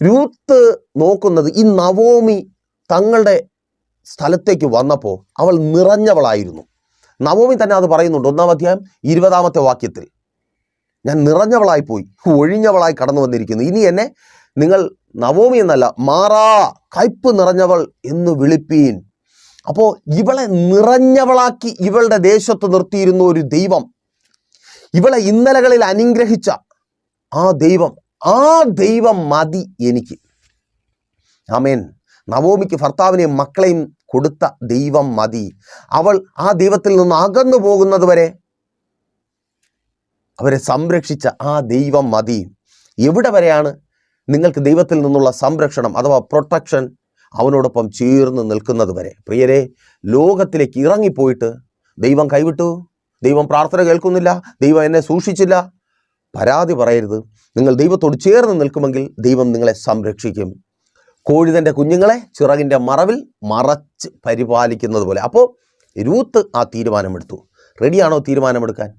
രൂത്ത് നോക്കുന്നത് ഈ നവോമി തങ്ങളുടെ സ്ഥലത്തേക്ക് വന്നപ്പോൾ അവൾ നിറഞ്ഞവളായിരുന്നു. നവോമി തന്നെ അത് പറയുന്നുണ്ട്. ഒന്നാം അധ്യായം ഇരുപതാമത്തെ വാക്യത്തിൽ. ഞാൻ നിറഞ്ഞവളായി പോയി. ഒഴിഞ്ഞവളായി കടന്നു വന്നിരിക്കുന്നു ഇനി എന്നെ നിങ്ങൾ നവോമി എന്നല്ല മാറാ കയ്പ് നിറഞ്ഞവൾ എന്ന് വിളിപ്പീൻ. അപ്പോൾ ഇവളെ നിറഞ്ഞവളാക്കി ഇവളുടെ ദേശത്ത് നിർത്തിയിരുന്ന ഒരു ദൈവം. ഇവളെ ഇന്നലകളിൽ അനുഗ്രഹിച്ച ആ ദൈവം ആ ദൈവം മതി എനിക്ക്. ആമേൻ. നവോമിക്ക് ഭർത്താവിനെയും മക്കളെയും കൊടുത്ത ദൈവം മതി. അവൾ ആ ദൈവത്തിൽ നിന്ന് അകന്നു പോകുന്നത് വരെ അവരെ സംരക്ഷിച്ച ആ ദൈവം മതി. എവിടെ വരെയാണ് നിങ്ങൾക്ക് ദൈവത്തിൽ നിന്നുള്ള സംരക്ഷണം അഥവാ പ്രൊട്ടക്ഷൻ അവനോടൊപ്പം ചേർന്ന് നിൽക്കുന്നത് വരെ. പ്രിയരെ ലോകത്തിലേക്ക് ഇറങ്ങിപ്പോയിട്ട് ദൈവം കൈവിട്ടു. ദൈവം പ്രാർത്ഥന കേൾക്കുന്നില്ല. ദൈവം എന്നെ സൂക്ഷിച്ചില്ല. പരാതി പറയരുത്. നിങ്ങൾ ദൈവത്തോട് ചേർന്ന് നിൽക്കുമെങ്കിൽ ദൈവം നിങ്ങളെ സംരക്ഷിക്കും. കോഴിതന്റെ കുഞ്ഞുങ്ങളെ ചിറകിന്റെ മറവിൽ മറച്ച് പരിപാലിക്കുന്നത് പോലെ. അപ്പോൾ രൂത്ത് ആ തീരുമാനമെടുത്തു. റെഡിയാണോ തീരുമാനമെടുക്കാൻ?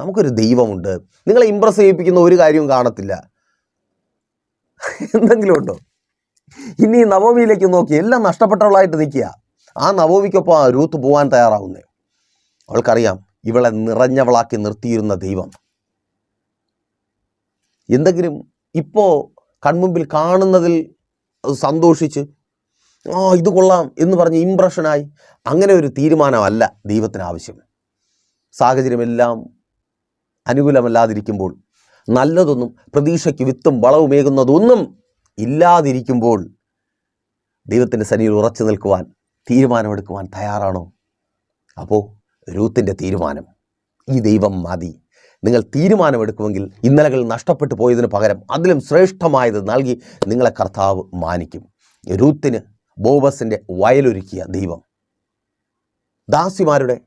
നമുക്കൊരു ദൈവമുണ്ട്. നിങ്ങളെ ഇമ്പ്രസ് ചെയ്യിപ്പിക്കുന്ന ഒരു കാര്യവും കാണത്തില്ല. എന്തെങ്കിലും ഉണ്ടോ? ഇനി നവോമിയിലേക്ക് നോക്കി എല്ലാം നഷ്ടപ്പെട്ടവളായിട്ട് നിൽക്കുക. ആ നവോമിക്കൊപ്പം ആ രൂത്ത് പോകാൻ തയ്യാറാവുന്നേ. അവൾക്കറിയാം ഇവളെ നിറഞ്ഞവളാക്കി നിർത്തിയിരുന്ന ദൈവം. എന്തെങ്കിലും ഇപ്പോൾ കൺമുമ്പിൽ കാണുന്നതിൽ സന്തോഷിച്ച് ആ ഇത് കൊള്ളാം എന്ന് പറഞ്ഞ് ഇമ്പ്രഷനായി അങ്ങനെ ഒരു തീരുമാനമല്ല ദൈവത്തിന് ആവശ്യം. സാഹചര്യമെല്ലാം അനുകൂലമല്ലാതിരിക്കുമ്പോൾ നല്ലതൊന്നും പ്രതീക്ഷയ്ക്ക് വിത്തും വളവുമേകുന്നതൊന്നും ഇല്ലാതിരിക്കുമ്പോൾ ദൈവത്തിന്റെ സന്നിധിയിൽ ഉറച്ചു നിൽക്കുവാൻ തീരുമാനമെടുക്കുവാൻ തയ്യാറാണോ? അപ്പോൾ രൂത്തിന്റെ തീരുമാനം. ഈ ദൈവം മതി. നിങ്ങൾ തീരുമാനമെടുക്കുമെങ്കിൽ ഇന്നലകൾ നഷ്ടപ്പെട്ടു പോയതിന് പകരം അതിലും ശ്രേഷ്ഠമായത് നൽകി നിങ്ങളെ കർത്താവ് മാനിക്കും. രൂത്തിന് ബോബസിന്റെ വയലൊരുക്കിയ ദൈവം. ദാസിമാരുടെ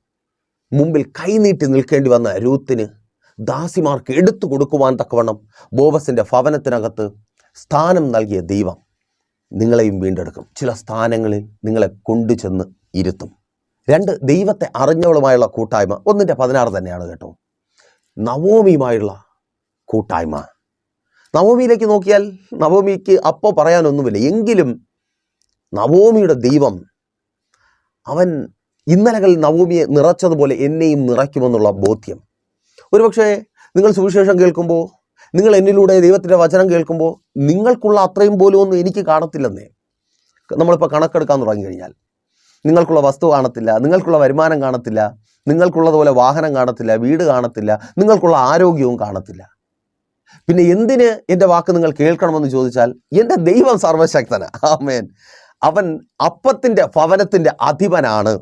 മുമ്പിൽ കൈനീട്ടി നിൽക്കേണ്ടി വന്ന രൂത്തിന് ദാസിമാർക്ക് എടുത്തു കൊടുക്കുവാൻ തക്കവണ്ണം ബോബസിന്റെ ഭവനത്തിനകത്ത് സ്ഥാനം നൽകിയ ദൈവം നിങ്ങളെയും വീണ്ടെടുക്കും. ചില സ്ഥാനങ്ങളിൽ നിങ്ങളെ കൊണ്ടുചെന്ന് ഇരുത്തും. രണ്ട് ദൈവത്തെ അറിഞ്ഞവളുമായുള്ള കൂട്ടായ്മ. ഒന്നിന്റെ പതിനാറ് തന്നെയാണ് കേട്ടോ. നവോമിയുമായുള്ള കൂട്ടായ്മ. നവോമിയിലേക്ക് നോക്കിയാൽ നവോമിക്ക് അപ്പോൾ പറയാനൊന്നുമില്ല. എങ്കിലും നവോമിയുടെ ദൈവം അവൻ ഇന്നലകളിൽ നവോമിയെ നിറച്ചതുപോലെ എന്നെയും നിറയ്ക്കുമെന്നുള്ള ബോധ്യം ഒരുപക്ഷെ നിങ്ങൾ സുവിശേഷം കേൾക്കുമ്പോൾ നിങ്ങൾ എന്നിലൂടെ ദൈവത്തിന്റെ വചനം കേൾക്കുമ്പോൾ നിങ്ങൾക്കുള്ള അത്രയും പോലും ഒന്നും എനിക്ക് കാണത്തില്ലെന്നേ. നമ്മളിപ്പോൾ കണക്കെടുക്കാൻ തുടങ്ങി കഴിഞ്ഞാൽ നിങ്ങൾക്കുള്ള വസ്തു കാണത്തില്ല നിങ്ങൾക്കുള്ള വരുമാനം കാണത്തില്ല നിങ്ങൾക്കുള്ളതുപോലെ വാഹനം കാണത്തില്ല വീട് കാണത്തില്ല നിങ്ങൾക്കുള്ള ആരോഗ്യവും കാണത്തില്ല. പിന്നെ എന്തിന് എന്റെ വാക്ക് നിങ്ങൾ കേൾക്കണമെന്ന് ചോദിച്ചാൽ എന്റെ ദൈവം സർവശക്തന. ആമേൻ. അവൻ അപ്പത്തിന്റെ ഭവനത്തിന്റെ അധിപനാണ്.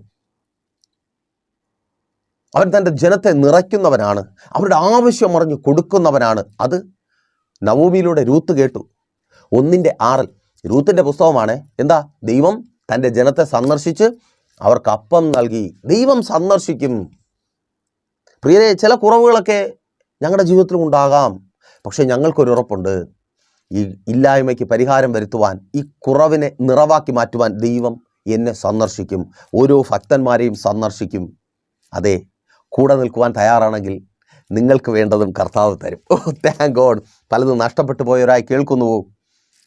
അവൻ തന്റെ ജനത്തെ നിറയ്ക്കുന്നവനാണ്. അവരുടെ ആവശ്യം അറിഞ്ഞ് കൊടുക്കുന്നവനാണ്. അത് നവോമിയിലൂടെ രൂത്ത് കേട്ടു. ഒന്നിന്റെ ആറിൽ. രൂത്തിന്റെ പുസ്തകമാണ്. എന്താ? ദൈവം തന്റെ ജനത്തെ സന്ദർശിച്ച് അവർക്ക് അപ്പം നൽകി. ദൈവം സന്ദർശിക്കും. പ്രിയരെ ചില കുറവുകളൊക്കെ ഞങ്ങളുടെ ജീവിതത്തിലും ഉണ്ടാകാം പക്ഷേ ഞങ്ങൾക്കൊരു ഉറപ്പുണ്ട് ഈ ഇല്ലായ്മയ്ക്ക് പരിഹാരം വരുത്തുവാൻ ഈ കുറവിനെ നിറവാക്കി മാറ്റുവാൻ ദൈവം എന്നെ സന്ദർശിക്കും. ഓരോ ഭക്തന്മാരെയും സന്ദർശിക്കും. അതെ കൂടെ നിൽക്കുവാൻ തയ്യാറാണെങ്കിൽ നിങ്ങൾക്ക് വേണ്ടതും കർത്താവ് തരും. ഓ താങ്ക് ഗോഡ് പലതും നഷ്ടപ്പെട്ടു പോയൊരായി കേൾക്കുന്നുവോ?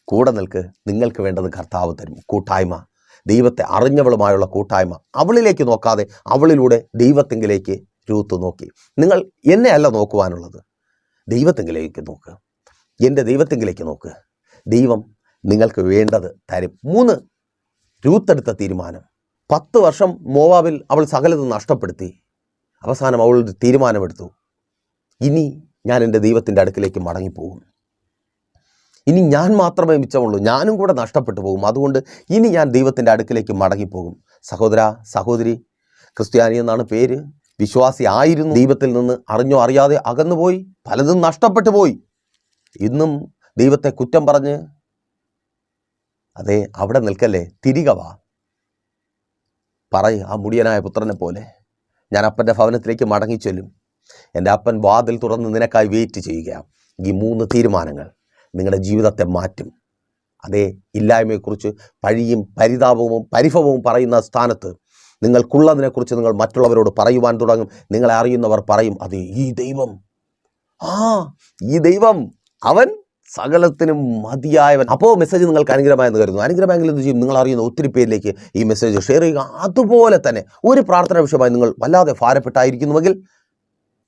കൂടെ നിൽക്ക്. നിങ്ങൾക്ക് വേണ്ടത് കർത്താവ് തരും. കൂട്ടായ്മ. ദൈവത്തെ അറിഞ്ഞവളുമായുള്ള കൂട്ടായ്മ. അവളിലേക്ക് നോക്കാതെ അവളിലൂടെ ദൈവത്തെങ്കിലേക്ക് രൂത്ത് നോക്കി. നിങ്ങൾ എന്നെ അല്ല നോക്കുവാനുള്ളത്. ദൈവത്തെങ്കിലേക്ക് നോക്ക്. എന്റെ ദൈവത്തെങ്കിലേക്ക് നോക്ക്. ദൈവം നിങ്ങൾക്ക് വേണ്ടത് തരും. മൂന്ന് രൂത്തെടുത്ത തീരുമാനം. പത്ത് വർഷം മോവാവിൽ അവൾ സകലത് നഷ്ടപ്പെടുത്തി. അവസാനം അവൾ തീരുമാനമെടുത്തു. ഇനി ഞാൻ എന്റെ ദൈവത്തിന്റെ അടുക്കിലേക്ക് മടങ്ങിപ്പോകും. ഇനി ഞാൻ മാത്രമേ മിച്ചമുള്ളൂ. ഞാനും കൂടെ നഷ്ടപ്പെട്ടു പോകും. അതുകൊണ്ട് ഇനി ഞാൻ ദൈവത്തിന്റെ അടുക്കിലേക്ക് മടങ്ങിപ്പോകും. സഹോദര സഹോദരി ക്രിസ്ത്യാനി എന്നാണ് പേര്. വിശ്വാസി ആയിരുന്നു. ദൈവത്തിൽ നിന്ന് അറിഞ്ഞോ അറിയാതെ അകന്നുപോയി. പലതും നഷ്ടപ്പെട്ടു പോയി. ഇന്നും ദൈവത്തെ കുറ്റം പറഞ്ഞ് അതെ അവിടെ നിൽക്കല്ലേ? തിരികെ വാ. പറയ് ആ മുടിയനായ പുത്രനെ പോലെ ഞാൻ അപ്പന്റെ ഭവനത്തിലേക്ക് മടങ്ങി ചെല്ലും എന്റെ അപ്പൻ വാതിൽ തുറന്ന് നിനക്കായി വെയിറ്റ് ചെയ്യുക. ഈ മൂന്ന് തീരുമാനങ്ങൾ നിങ്ങളുടെ ജീവിതത്തെ മാറ്റും. അതേ ഇല്ലായ്മയെക്കുറിച്ച് പഴിയും പരിതാപവും പരിഭവവും പറയുന്ന സ്ഥാനത്ത് നിങ്ങൾക്കുള്ളതിനെക്കുറിച്ച് നിങ്ങൾ മറ്റുള്ളവരോട് പറയുവാൻ തുടങ്ങും. നിങ്ങളെ അറിയുന്നവർ പറയും അത് ഈ ദൈവം. ആ ഈ ദൈവം. അവൻ സകലത്തിനും മതിയായവൻ. അപ്പോൾ മെസ്സേജ് നിങ്ങൾക്ക് അനുഗ്രഹമായെന്ന് കരുതുന്നു. അനുഗ്രഹമെങ്കിൽ എന്ത് ചെയ്യും? നിങ്ങൾ അറിയുന്ന ഒത്തിരി പേരിലേക്ക് ഈ മെസ്സേജ് ഷെയർ ചെയ്യുക. അതുപോലെ തന്നെ ഒരു പ്രാർത്ഥന വിഷയമായി നിങ്ങൾ വല്ലാതെ ഭാരപ്പെട്ടായിരിക്കുന്നുവെങ്കിൽ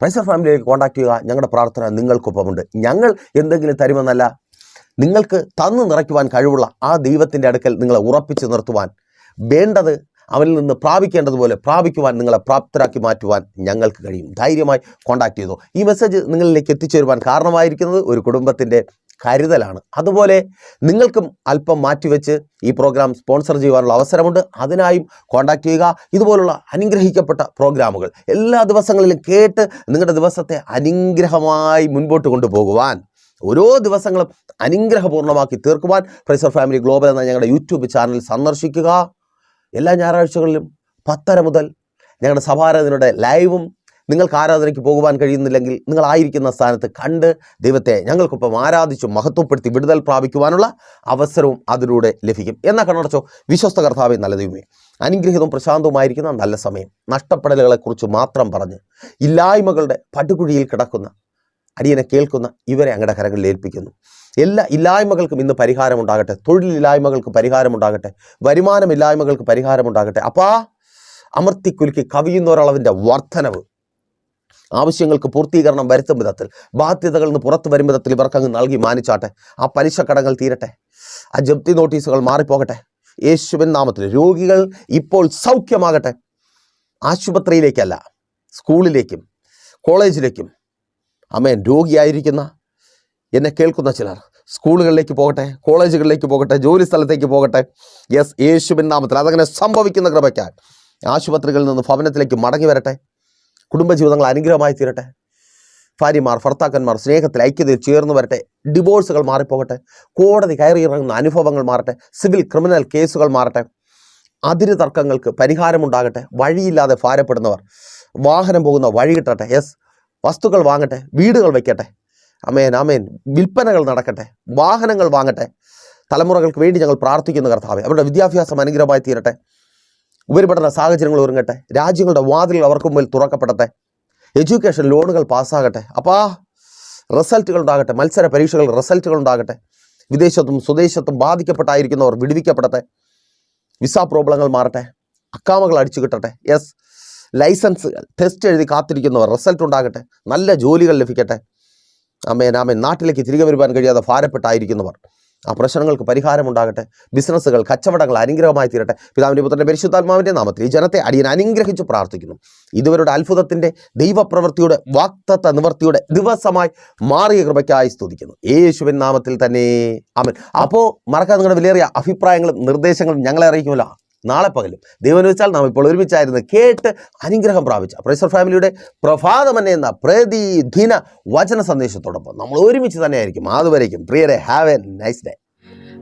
പ്രൈസർ ഫാമിലിയിലേക്ക് കോൺടാക്ട് ചെയ്യുക. ഞങ്ങളുടെ പ്രാർത്ഥന നിങ്ങൾക്കൊപ്പമുണ്ട്. ഞങ്ങൾ എന്തെങ്കിലും തരുമെന്നല്ല നിങ്ങൾക്ക് തന്നു നിറയ്ക്കുവാൻ കഴിവുള്ള ആ ദൈവത്തിന്റെ അടുക്കൽ നിങ്ങളെ ഉറപ്പിച്ച് നിർത്തുവാൻ വേണ്ടത് അവനിൽ നിന്ന് പ്രാപിക്കേണ്ടതുപോലെ പ്രാപിക്കുവാൻ നിങ്ങളെ പ്രാപ്തരാക്കി മാറ്റുവാൻ ഞങ്ങൾക്ക് കഴിയും. ധൈര്യമായി കോൺടാക്ട് ചെയ്തു. ഈ മെസ്സേജ് നിങ്ങളിലേക്ക് എത്തിച്ചേരുവാൻ കാരണമായിരിക്കുന്നത് ഒരു കുടുംബത്തിന്റെ കരുതലാണ്. അതുപോലെ നിങ്ങൾക്കും അല്പം മാറ്റിവെച്ച് ഈ പ്രോഗ്രാം സ്പോൺസർ ചെയ്യുവാനുള്ള അവസരമുണ്ട്. അതിനായും കോൺടാക്റ്റ് ചെയ്യുക. ഇതുപോലുള്ള അനുഗ്രഹിക്കപ്പെട്ട പ്രോഗ്രാമുകൾ എല്ലാ ദിവസങ്ങളിലും കേട്ട് നിങ്ങളുടെ ദിവസത്തെ അനുഗ്രഹമായി മുൻപോട്ട് കൊണ്ടുപോകുവാൻ ഓരോ ദിവസങ്ങളും അനുഗ്രഹപൂർണമാക്കി തീർക്കുവാൻ പ്രൈസർ ഫാമിലി ഗ്ലോബൽ എന്ന ഞങ്ങളുടെ യൂട്യൂബ് ചാനൽ സന്ദർശിക്കുക. എല്ലാ ഞായറാഴ്ചകളിലും പത്തര മുതൽ ഞങ്ങളുടെ സഭാരാധനയുടെ ലൈവും നിങ്ങൾക്ക് ആരാധനയ്ക്ക് പോകുവാൻ കഴിയുന്നില്ലെങ്കിൽ നിങ്ങളായിരിക്കുന്ന സ്ഥാനത്ത് കണ്ട് ദൈവത്തെ ഞങ്ങൾക്കൊപ്പം ആരാധിച്ചു മഹത്വപ്പെടുത്തി വിടുതൽ പ്രാപിക്കുവാനുള്ള അവസരവും അതിലൂടെ ലഭിക്കും. എന്നാ കണ്ണടച്ചോ വിശ്വസ്ത കർത്താവെ നല്ല ദൈവമേ. അനുഗ്രഹീതവും പ്രശാന്തവുമായിരിക്കുന്ന നല്ല സമയം. നഷ്ടപ്പെടലുകളെക്കുറിച്ച് മാത്രം പറഞ്ഞ് ഇല്ലായ്മകളുടെ പടുകുഴിയിൽ കിടക്കുന്ന അടിയനെ കേൾക്കുന്ന ഇവരെ അങ്ങയുടെ കരങ്ങളിൽ ഏൽപ്പിക്കുന്നു. എല്ലാ ഇല്ലായ്മകൾക്കും ഇന്ന് പരിഹാരമുണ്ടാകട്ടെ. തൊഴിലില്ലായ്മകൾക്ക് പരിഹാരമുണ്ടാകട്ടെ. വരുമാനമില്ലായ്മകൾക്ക് പരിഹാരമുണ്ടാകട്ടെ. അപ്പാ അമർത്തിക്കുലുക്കി കവിയുന്നൊരളവിന്റെ വർധനവ് ആവശ്യങ്ങൾക്ക് പൂർത്തീകരണം വരുത്തും വിധത്തിൽ. ബാധ്യതകളിൽ നിന്ന് പുറത്തു വരും വിധത്തിൽ ഇവർക്കങ്ങ് നൽകി മാനിച്ചാട്ടെ. ആ പലിശ കടങ്ങൾ തീരട്ടെ. ആ ജപ്തി നോട്ടീസുകൾ മാറിപ്പോകട്ടെ. യേശുവിൻ നാമത്തിൽ രോഗികൾ ഇപ്പോൾ സൗഖ്യമാകട്ടെ. ആശുപത്രിയിലേക്കല്ല സ്കൂളിലേക്കും കോളേജിലേക്കും. അമ്മേൻ രോഗിയായിരിക്കുന്ന എന്നെ കേൾക്കുന്ന ചിലർ സ്കൂളുകളിലേക്ക് പോകട്ടെ കോളേജുകളിലേക്ക് പോകട്ടെ ജോലി സ്ഥലത്തേക്ക് പോകട്ടെ. യെസ് യേശുവിൻ നാമത്തിൽ അതങ്ങനെ സംഭവിക്കുന്ന കൃപയ്ക്കാൻ ആശുപത്രികളിൽ നിന്ന് ഭവനത്തിലേക്ക് മടങ്ങി വരട്ടെ. കുടുംബജീവിതങ്ങൾ അനുഗ്രഹമായി തീരട്ടെ. ഭാര്യമാർ ഭർത്താക്കന്മാർ സ്നേഹത്തിൽ ഐക്യതയിൽ ചേർന്ന് വരട്ടെ. ഡിവോഴ്സുകൾ മാറിപ്പോകട്ടെ. കോടതി കയറിയിറങ്ങുന്ന അനുഭവങ്ങൾ മാറട്ടെ. സിവിൽ ക്രിമിനൽ കേസുകൾ മാറട്ടെ. അതിര് തർക്കങ്ങൾക്ക് പരിഹാരമുണ്ടാകട്ടെ. വഴിയില്ലാതെ ഭാരപ്പെടുന്നവർ വാഹനം പോകുന്ന വഴി കിട്ടട്ടെ. യെസ് വസ്തുക്കൾ വാങ്ങട്ടെ. വീടുകൾ വയ്ക്കട്ടെ അമേൻ അമേൻ വിൽപ്പനകൾ നടക്കട്ടെ. വാഹനങ്ങൾ വാങ്ങട്ടെ. തലമുറകൾക്ക് വേണ്ടി ഞങ്ങൾ പ്രാർത്ഥിക്കുന്ന കർത്താവെ. അവരുടെ വിദ്യാഭ്യാസം അനുഗ്രഹമായി തീരട്ടെ. ഉപരിപഠന സാഹചര്യങ്ങൾ ഒരുങ്ങട്ടെ. രാജ്യങ്ങളുടെ വാതിലുകൾ അവർക്ക് മുമ്പിൽ തുറക്കപ്പെടട്ടെ. എഡ്യൂക്കേഷൻ ലോണുകൾ പാസ്സാകട്ടെ. അപ്പാ റിസൾട്ടുകൾ ഉണ്ടാകട്ടെ. മത്സര പരീക്ഷകൾ റിസൾട്ടുകൾ ഉണ്ടാകട്ടെ. വിദേശത്തും സ്വദേശത്തും ബാധിക്കപ്പെട്ടായിരിക്കുന്നവർ വിടുവിക്കപ്പെടട്ടെ. വിസ പ്രോബ്ലങ്ങൾ മാറട്ടെ. അക്കാമകൾ അടിച്ചു കിട്ടട്ടെ. യെസ് ലൈസൻസുകൾ ടെസ്റ്റ് എഴുതി കാത്തിരിക്കുന്നവർ റിസൾട്ട് ഉണ്ടാകട്ടെ. നല്ല ജോലികൾ ലഭിക്കട്ടെ. അമ്മേനാമേ നാട്ടിലേക്ക് തിരികെ വരുവാൻ കഴിയാതെ ഭാരപ്പെട്ടായിരിക്കുന്നവർ. ആ പ്രശ്നങ്ങൾക്ക് പരിഹാരമുണ്ടാകട്ടെ. ബിസിനസ്സുകൾ കച്ചവടങ്ങൾ അനുഗ്രഹമായി തീരട്ടെ. പിതാവിന്റെ പുത്രന്റെ പരിശുദ്ധാത്മാവിന്റെ നാമത്തിൽ ഈ ജനത്തെ അടിയൻ അനുഗ്രഹിച്ച് പ്രാർത്ഥിക്കുന്നു. ഇതുവരുടെ അത്ഭുതത്തിന്റെ ദൈവപ്രവൃത്തിയുടെ വാക്തത്വ നിവൃത്തിയുടെ ദിവസമായി മാറിയ കൃപയ്ക്കായി സ്തുതിക്കുന്നു. യേശുവിൻ നാമത്തിൽ തന്നെ. ആമൻ. അപ്പോൾ മറക്കാതെ നിങ്ങളുടെ വിലയേറിയ അഭിപ്രായങ്ങളും നിർദ്ദേശങ്ങളും ഞങ്ങളെ അറിയിക്കുമല്ലോ. നാളെ പകലും. ദൈവം വെച്ചാൽ നാം ഇപ്പോൾ ഒരുമിച്ചായിരുന്നു കേട്ട് അനുഗ്രഹം പ്രാപിച്ച. പ്രൈസർ ഫാമിലിയുടെ പ്രഭാതമന്നെ എന്ന പ്രതിദിന വചന സന്ദേശത്തോടൊപ്പം നമ്മൾ ഒരുമിച്ച് തന്നെയായിരിക്കും. അതുവരേക്കും. പ്രിയരെ have a nice day